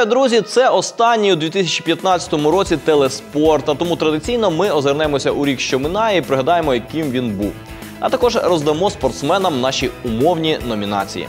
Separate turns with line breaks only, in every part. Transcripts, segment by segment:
Вітаю, друзі! Це останній у 2015 році телеспорт. А тому традиційно ми озирнемося у рік, що минає, і пригадаємо, яким він був. А також роздамо спортсменам наші умовні номінації.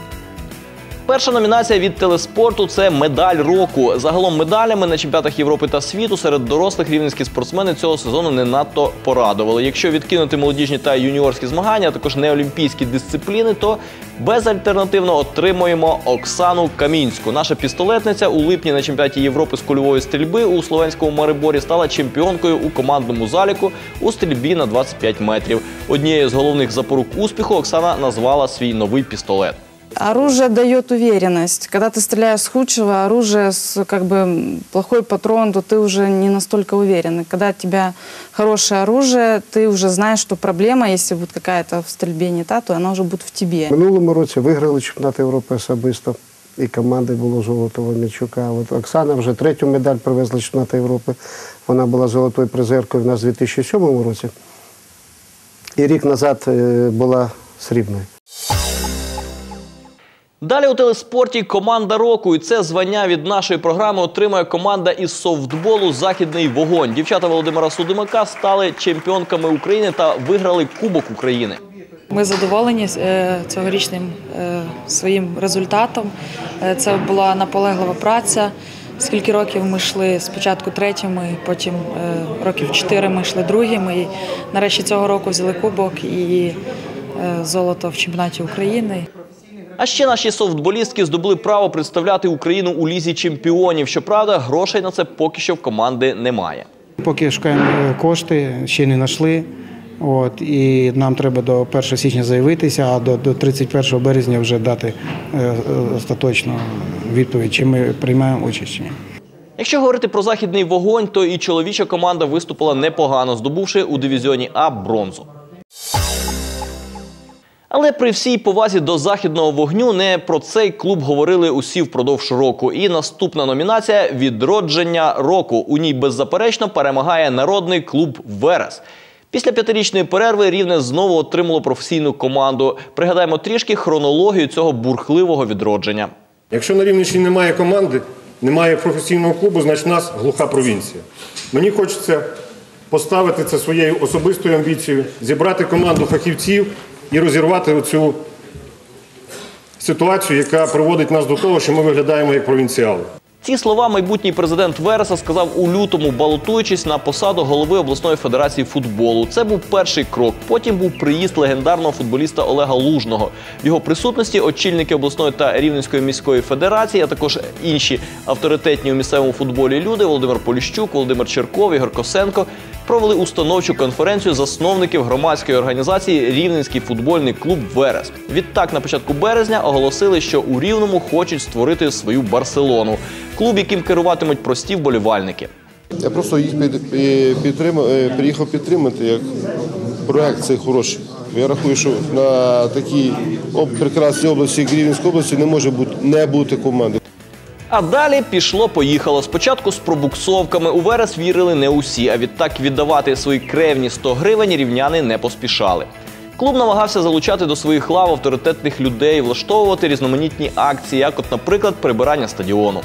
Перша номінація від телеспорту це медаль року. Загалом медалями на чемпіонатах Європи та світу серед дорослих рівненські спортсмени цього сезону не надто порадували. Якщо відкинути молодіжні та юніорські змагання, а також неолімпійські дисципліни, то безальтернативно отримуємо Оксану Камінську. Наша пістолетниця у липні на чемпіонаті Європи з кульової стрільби у словенському Мариборі стала чемпіонкою у командному заліку у стрільбі на 25 метрів. Однією з головних запорук успіху Оксана назвала свій новий пістолет.
Оружие дает уверенность. Когда ты стреляешь с худшего оружия, с как бы м, плохой патрон, то ты уже не настолько уверен. И когда у тебя хорошее оружие, ты уже знаешь, что проблема, если будет какая-то в стрельбе не та, то она уже будет в тебе.
Минулому році виграли чемпіонат Європи особисто. І команди було золото Вомічука. От Оксана вже третю медаль привезла з чемпіонату Європи. Вона була золотою призеркою в нас у 2007 році. І рік назад е, була срібною.
Далі у телеспорті команда року. І це звання від нашої програми отримує команда із софтболу Західний вогонь. Дівчата Володимира Судимака стали чемпіонками України та виграли Кубок України.
Ми задоволені е, цьогорічним е, своїм результатом. Е, Це була наполеглива праця. Скільки років ми йшли спочатку третіми, потім років чотири ми йшли другими. І нарешті цього року взяли кубок і золото в чемпіонаті України.
А ще наші софтболістки здобули право представляти Україну у лізі чемпіонів. Щоправда, грошей на це поки що в команди немає.
Поки шукаємо е, кошти, ще не знайшли. От, і нам треба до 1 січня заявитися, а до, до 31 березня вже дати е, е, остаточну відповідь, чи ми приймаємо участь чи ні.
Якщо говорити про західний вогонь, то і чоловіча команда виступила непогано, здобувши у дивізіоні А бронзу. Але при всій повазі до західного вогню не про цей клуб говорили усі впродовж року. І наступна номінація відродження року. У ній беззаперечно перемагає народний клуб Верес. Після п'ятирічної перерви рівне знову отримало професійну команду. Пригадаємо трішки хронологію цього бурхливого відродження.
Якщо на Рівненщині немає команди, немає професійного клубу, значить нас глуха провінція. Мені хочеться поставити це своєю особистою амбіцією, зібрати команду фахівців і розірвати цю ситуацію, яка приводить нас до того, що ми виглядаємо як провінціали.
Ці слова майбутній президент Вереса сказав у лютому, балотуючись на посаду голови обласної федерації футболу. Це був перший крок. Потім був приїзд легендарного футболіста Олега Лужного. В його присутності очільники обласної та рівненської міської федерації, а також інші авторитетні у місцевому футболі люди Володимир Поліщук, Володимир Черков, Ігор Косенко провели установчу конференцію засновників громадської організації Рівненський футбольний клуб Верес. Відтак, на початку березня оголосили, що у Рівному хочуть створити свою Барселону, клуб, яким керуватимуть прості вболівальники.
Я просто їх під- пі- підтримав, е, приїхав підтримати як проект цей хороший. Я рахую, що на такій прекрасній області, як Рівненській області, не може бути не бути команди.
А далі пішло-поїхало. Спочатку з пробуксовками у Верес вірили не усі, а відтак віддавати свої кревні 100 гривень рівняни не поспішали. Клуб намагався залучати до своїх лав авторитетних людей, влаштовувати різноманітні акції, як, от, наприклад, прибирання стадіону.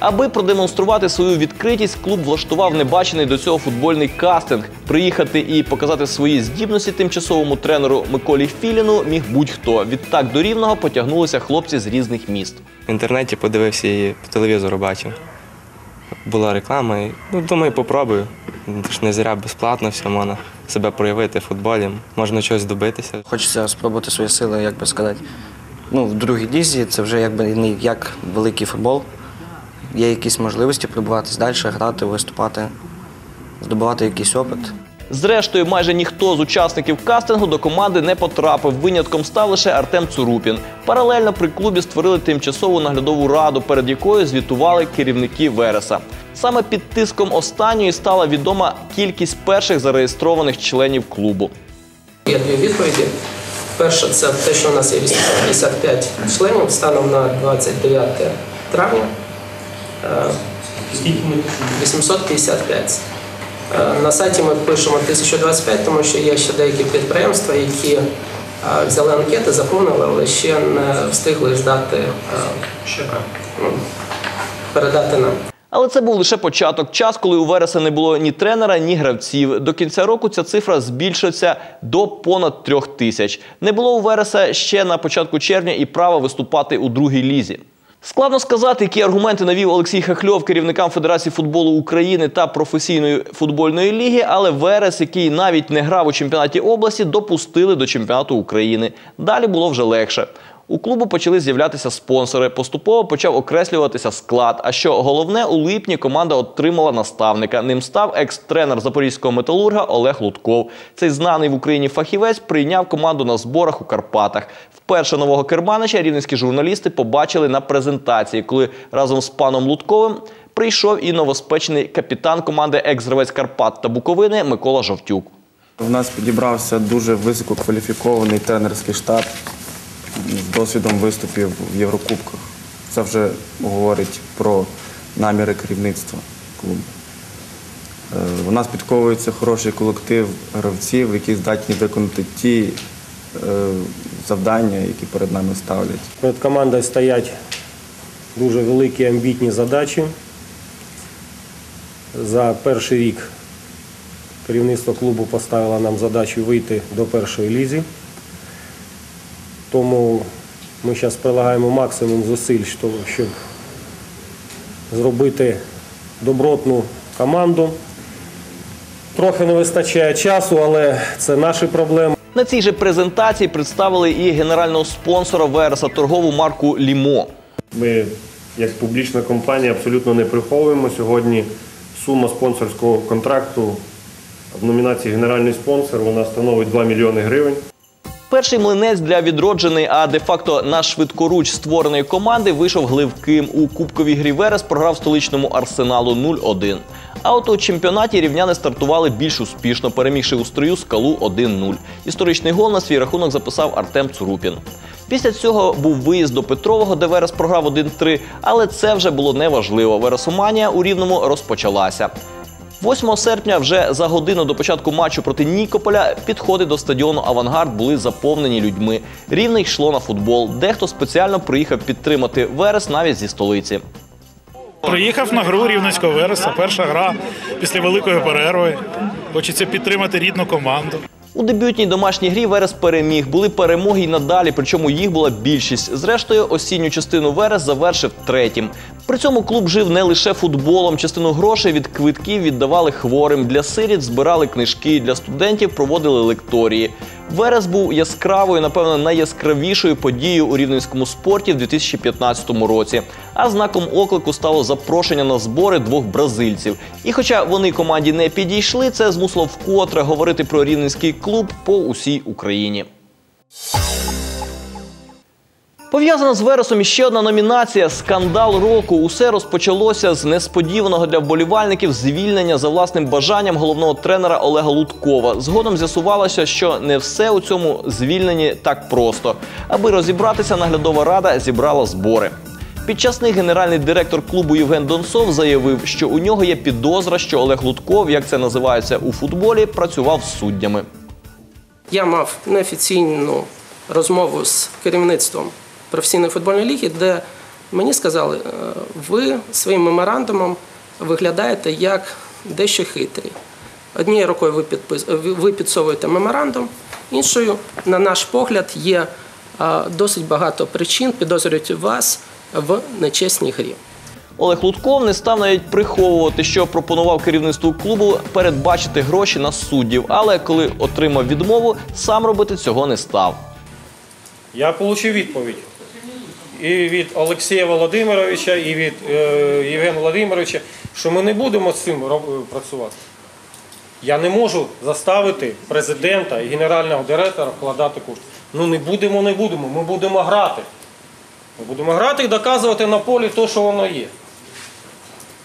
Аби продемонструвати свою відкритість, клуб влаштував небачений до цього футбольний кастинг. Приїхати і показати свої здібності тимчасовому тренеру Миколі Філіну міг будь-хто. Відтак до рівного потягнулися хлопці з різних міст.
В інтернеті подивився і по телевізору бачив. Була реклама, і ну, думаю, попробую. Ж не зря безплатно все можна себе проявити в футболі, можна чогось добитися.
Хочеться спробувати свої сили, як би сказати. Ну, в другій лізі це вже якби не як великий футбол. Є якісь можливості пробуватись далі, грати, виступати, здобувати якийсь опит.
Зрештою, майже ніхто з учасників кастингу до команди не потрапив. Винятком став лише Артем Цурупін. Паралельно при клубі створили тимчасову наглядову раду, перед якою звітували керівники Вереса. Саме під тиском останньої стала відома кількість перших зареєстрованих членів клубу.
Є дві відповіді. Перша це те, що у нас є 855 членів станом на 29 травня. Скільки ми 855. Е, На сайті ми пишемо 1025, тому що є ще деякі підприємства, які е, взяли анкети, заповнили, але ще не встигли здати е, ну, передати нам.
Але це був лише початок. Час, коли у Вереса не було ні тренера, ні гравців. До кінця року ця цифра збільшиться до понад трьох тисяч. Не було у Вереса ще на початку червня і права виступати у другій лізі. Складно сказати, які аргументи навів Олексій Хахльов керівникам Федерації футболу України та професійної футбольної ліги, але Верес, який навіть не грав у чемпіонаті області, допустили до чемпіонату України. Далі було вже легше. У клубу почали з'являтися спонсори. Поступово почав окреслюватися склад. А що головне, у липні команда отримала наставника. Ним став екс-тренер запорізького металурга Олег Лутков. Цей знаний в Україні фахівець прийняв команду на зборах у Карпатах. Вперше нового керманича рівненські журналісти побачили на презентації, коли разом з паном Лутковим прийшов і новоспечений капітан команди екс-гравець Карпат та Буковини Микола Жовтюк.
У нас підібрався дуже висококваліфікований тренерський штаб з досвідом виступів в Єврокубках. Це вже говорить про наміри керівництва клубу. Е, У нас підковується хороший колектив гравців, які здатні виконати ті е, завдання, які перед нами ставлять.
Перед командою стоять дуже великі амбітні задачі. За перший рік керівництво клубу поставило нам задачу вийти до першої лізі. Тому ми зараз прилагаємо максимум зусиль, щоб- зробити добротну команду. Трохи не вистачає часу, але це наші проблеми.
На цій же презентації представили і генерального спонсора Вереса торгову марку Лімо.
Ми, як публічна компанія, абсолютно не приховуємо. Сьогодні сума спонсорського контракту в номінації Генеральний спонсор вона становить 2 мільйони гривень.
Перший млинець для відродженої, а де-факто на швидкоруч створеної команди вийшов гливким. У кубковій грі Верес програв столичному арсеналу 0-1. А от у чемпіонаті рівняни стартували більш успішно, перемігши у строю скалу 1-0. Історичний гол на свій рахунок записав Артем Цурупін. Після цього був виїзд до Петрового, де Верес програв 1-3, але це вже було неважливо. Вересоманія у Рівному розпочалася. 8 серпня, вже за годину до початку матчу проти Нікополя, підходи до стадіону Авангард були заповнені людьми. Рівне йшло на футбол. Дехто спеціально приїхав підтримати Верес навіть зі столиці.
Приїхав на гру Рівненського Вереса. Перша гра після великої перерви. Хочеться підтримати рідну команду.
У дебютній домашній грі Верес переміг. Були перемоги й надалі, причому їх була більшість. Зрештою, осінню частину Верес завершив третім. При цьому клуб жив не лише футболом. Частину грошей від квитків віддавали хворим. Для сиріт збирали книжки, для студентів проводили лекторії. Верес був яскравою, напевно, найяскравішою подією у рівненському спорті в 2015 році. А знаком оклику стало запрошення на збори двох бразильців. І хоча вони команді не підійшли, це змусило вкотре говорити про рівненський клуб по усій Україні. Пов'язана з Вересом іще одна номінація Скандал року. Усе розпочалося з несподіваного для вболівальників звільнення за власним бажанням головного тренера Олега Луткова. Згодом з'ясувалося, що не все у цьому звільненні так просто. Аби розібратися, наглядова рада зібрала збори. Під час них генеральний директор клубу Євген Донцов заявив, що у нього є підозра, що Олег Лутков, як це називається у футболі, працював з суддями.
Я мав неофіційну розмову з керівництвом професійної футбольної ліги, де мені сказали, «Е, ви своїм меморандумом виглядаєте як дещо хитрі. Однією рукою ви, підпис... ви- ви підсовуєте меморандум, іншою, на наш погляд, є е, досить багато причин підозрювати вас в нечесній грі.
Олег Лутков не став навіть приховувати, що пропонував керівництву клубу передбачити гроші на суддів, але коли отримав відмову, сам робити цього не став.
Я отримав відповідь і від Олексія Володимировича, і від е, Євгена Володимировича, що ми не будемо з цим працювати. Я не можу заставити президента і генерального директора вкладати кошти. Ну не будемо, не будемо. Ми будемо грати. Ми будемо грати і доказувати на полі те, що воно є.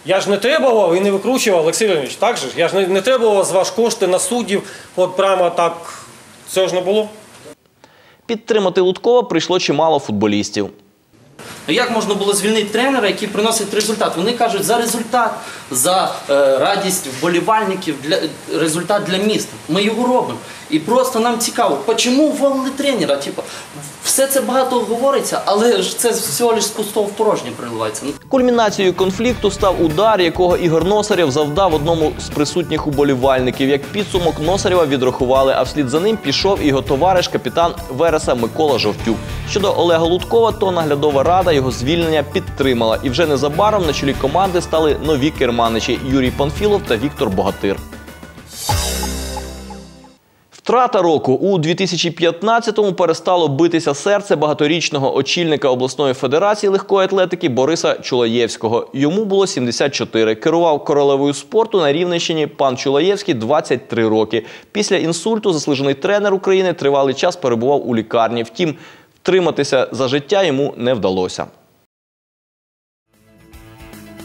Я ж не требував і не викручував, Олексій Леонідович, так же? Я ж не, не требував з вас кошти на суддів, от прямо так. Це ж не було.
Підтримати Луткова прийшло чимало футболістів.
Як можна було звільнити тренера, який приносить результат? Вони кажуть за результат, за е, радість вболівальників, для результат для міста. Ми його робимо. І просто нам цікаво, чому уволили тренера? Типу, Все це багато говориться, але ж це всього лиш з пустого в порожнє приливається.
Кульмінацією конфлікту став удар, якого Ігор Носарєв завдав одному з присутніх уболівальників. Як підсумок Носарєва відрахували, а вслід за ним пішов його товариш капітан Вереса Микола Жовтюк. Щодо Олега Луткова, то наглядова рада його звільнення підтримала. І вже незабаром на чолі команди стали нові керманичі Юрій Панфілов та Віктор Богатир. Втрата року у 2015-му перестало битися серце багаторічного очільника обласної федерації легкої атлетики Бориса Чулаєвського. Йому було 74. Керував королевою спорту на Рівненщині пан Чулаєвський 23 роки. Після інсульту заслужений тренер України тривалий час перебував у лікарні. Втім, втриматися за життя йому не вдалося.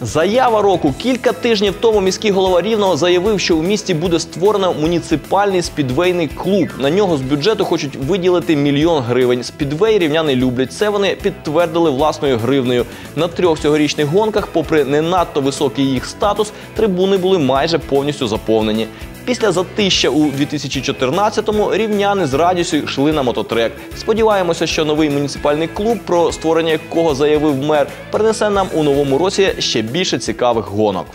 Заява року кілька тижнів тому міський голова Рівного заявив, що у місті буде створено муніципальний спідвейний клуб. На нього з бюджету хочуть виділити мільйон гривень. Спідвей рівняни люблять. Це вони підтвердили власною гривнею. На трьох цьогорічних гонках, попри не надто високий їх статус, трибуни були майже повністю заповнені. Після затища у 2014-му рівняни з радістю йшли на мототрек. Сподіваємося, що новий муніципальний клуб, про створення якого заявив мер, принесе нам у новому році ще більше цікавих гонок.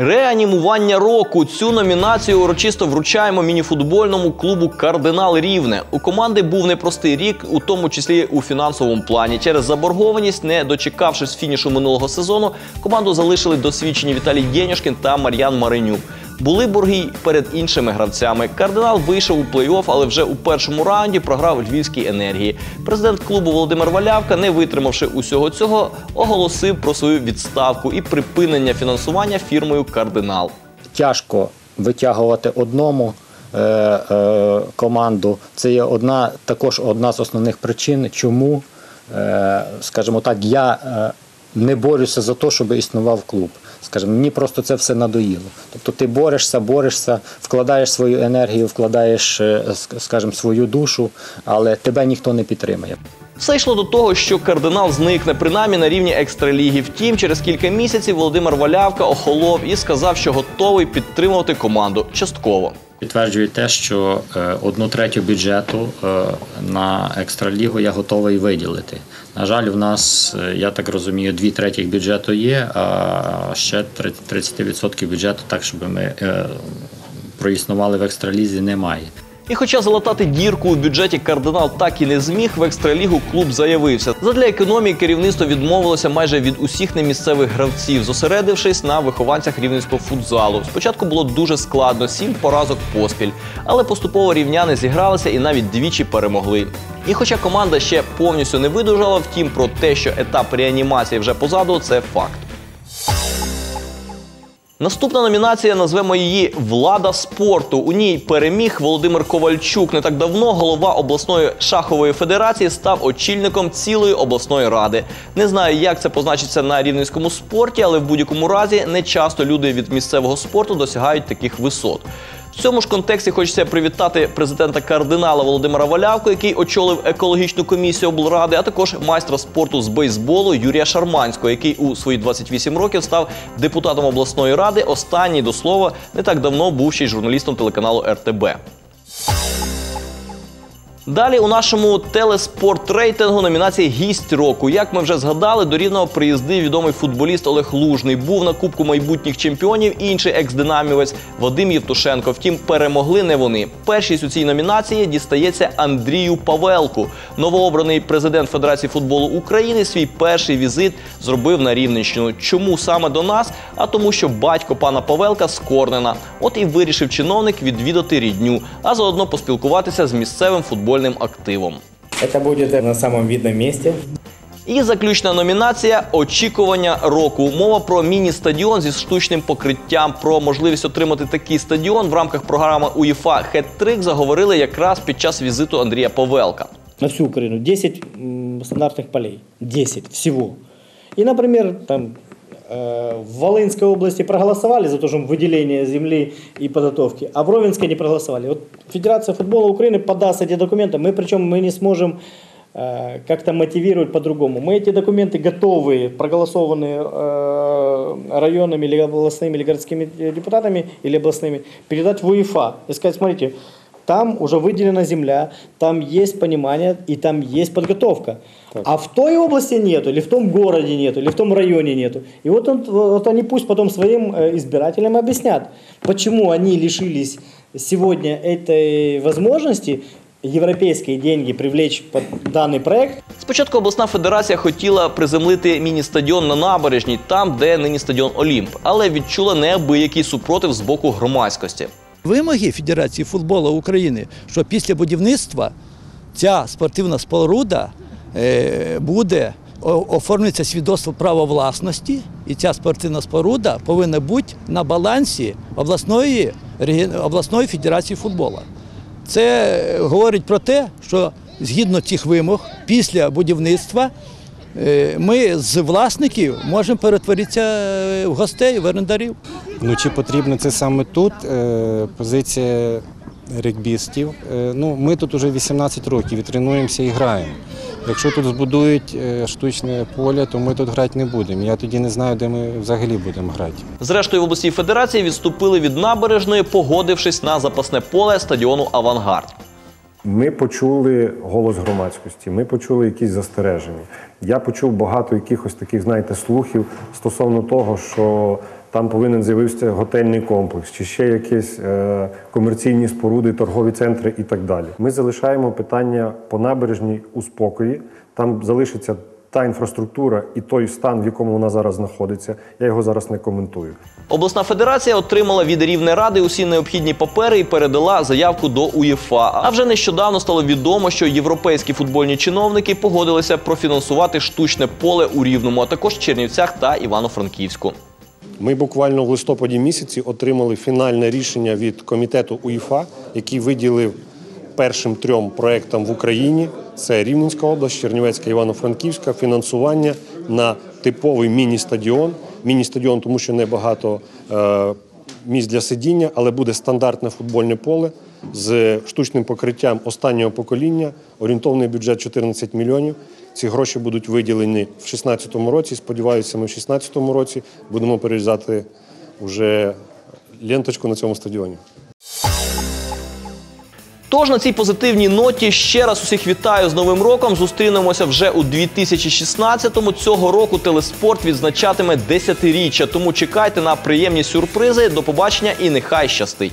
Реанімування року цю номінацію урочисто вручаємо мініфутбольному клубу Кардинал Рівне. У команди був непростий рік, у тому числі у фінансовому плані. Через заборгованість, не дочекавшись фінішу минулого сезону, команду залишили досвідчені Віталій Єнішкін та Мар'ян Маринюк. Були борги перед іншими гравцями. Кардинал вийшов у плей-офф, але вже у першому раунді програв львівській енергії. Президент клубу Володимир Валявка, не витримавши усього цього, оголосив про свою відставку і припинення фінансування фірмою Кардинал.
тяжко витягувати одному е, е, команду. Це є одна, також одна з основних причин, чому, е, скажімо так, я не борюся за те, щоб існував клуб. Скажімо, мені просто це все надоїло. Тобто ти борешся, борешся, вкладаєш свою енергію, вкладаєш, е, скажімо, свою душу, але тебе ніхто не підтримає.
Все йшло до того, що кардинал зникне принаймні на рівні екстраліги. Втім, через кілька місяців Володимир Валявка охолов і сказав, що готовий підтримувати команду частково.
Підтверджую те, що е, одну третю бюджету е, на екстралігу я готовий виділити. На жаль, в нас, е, я так розумію, дві третіх бюджету є, а ще 30% бюджету, так щоб ми проіснували в екстралізі, немає.
І хоча залатати дірку у бюджеті кардинал так і не зміг, в екстралігу клуб заявився. Задля економії керівництво відмовилося майже від усіх немісцевих гравців, зосередившись на вихованцях рівненського футзалу. Спочатку було дуже складно, сім поразок поспіль, але поступово рівняни зігралися і навіть двічі перемогли. І хоча команда ще повністю не видужала, втім про те, що етап реанімації вже позаду, це факт. Наступна номінація назвемо її Влада спорту. У ній переміг Володимир Ковальчук. Не так давно голова обласної шахової федерації став очільником цілої обласної ради. Не знаю, як це позначиться на рівненському спорті, але в будь-якому разі не часто люди від місцевого спорту досягають таких висот. Цьому ж контексті хочеться привітати президента кардинала Володимира Валявко, який очолив екологічну комісію облради, а також майстра спорту з бейсболу Юрія Шарманського, який у свої 28 років став депутатом обласної ради. Останній до слова не так давно був ще й журналістом телеканалу РТБ. Далі у нашому телеспорт рейтингу номінації Гість року. Як ми вже згадали, до рівного приїздив відомий футболіст Олег Лужний. Був на Кубку майбутніх чемпіонів інший екс-динамівець Вадим Євтушенко. Втім, перемогли не вони. Першість у цій номінації дістається Андрію Павелку. Новообраний президент Федерації футболу України свій перший візит зробив на Рівненщину. Чому саме до нас? А тому, що батько пана Павелка з Корнена. От і вирішив чиновник відвідати рідню, а заодно поспілкуватися з місцевим футбольним активом.
Это будет на самом видном месте.
І заключна номінація Очікування року. Мова про міні-стадіон зі штучним покриттям. Про можливість отримати такий стадіон в рамках програми УЄФА Хет-трик заговорили якраз під час візиту Андрія Павелка.
На всю Украину 10 м, стандартных полей. 10 всего. И, например, там э, в Волынской области проголосовали за то, что выделение земли и подготовки, а в Ровенской не проголосовали. Вот Федерация футбола Украины подаст эти документы, мы причем мы не сможем э, как-то мотивировать по-другому. Мы эти документы готовые, проголосованные э, районными или областными или городскими депутатами или областными, передать в УЕФА и сказать, смотрите, Там уже выделена земля, там есть понимание и там есть подготовка. А в той области нету, или в том городе нету, или в том районе нету. И вот, он, вот они пусть потом своим э, избирателям объяснят, почему они лишились сегодня этой возможности европейские деньги привлечь под данный проект.
Спочатку обласна федерація хотіла приземлити міні-стадіон на набережній, там, де нині стадіон Олімп, але відчула неабиякий супротив з боку громадськості.
Вимоги Федерації футболу України, що після будівництва ця спортивна споруда е, буде оформлюється свідоцтво права власності, і ця спортивна споруда повинна бути на балансі обласної, обласної федерації футболу. Це говорить про те, що згідно цих вимог, після будівництва ми з власників можемо перетворитися е, в гостей, в орендарів.
Ну чи потрібно це саме тут? Е, Позиція регбістів. Е, Ну, ми тут уже 18 років і тренуємося і граємо. Якщо тут збудують е, штучне поле, то ми тут грати не будемо. Я тоді не знаю, де ми взагалі будемо грати.
Зрештою, в обласній федерації відступили від набережної, погодившись на запасне поле стадіону Авангард.
Ми почули голос громадськості, ми почули якісь застереження. Я почув багато якихось таких, знаєте, слухів стосовно того, що там повинен з'явився готельний комплекс, чи ще якісь е, комерційні споруди, торгові центри і так далі. Ми залишаємо питання по набережній у спокої. Там залишиться та інфраструктура і той стан, в якому вона зараз знаходиться. Я його зараз не коментую.
Обласна федерація отримала від рівної ради усі необхідні папери і передала заявку до УЄФА. А вже нещодавно стало відомо, що європейські футбольні чиновники погодилися профінансувати штучне поле у Рівному, а також Чернівцях та Івано-Франківську.
Ми буквально в листопаді місяці отримали фінальне рішення від комітету УЄФА, який виділив першим трьом проектам в Україні: це Рівненська область, Чернівецька, Івано-Франківська, фінансування на типовий міні-стадіон. Міні-стадіон, тому що небагато е, місць для сидіння, але буде стандартне футбольне поле з штучним покриттям останнього покоління. Орієнтовний бюджет 14 мільйонів. Ці гроші будуть виділені в 2016 році. Сподіваюся, ми в 2016 році будемо перерізати вже ленточку на цьому стадіоні.
Тож на цій позитивній ноті ще раз усіх вітаю з Новим роком. Зустрінемося вже у 2016-му. Цього року телеспорт відзначатиме 10-річчя, тому чекайте на приємні сюрпризи. До побачення і нехай щастить.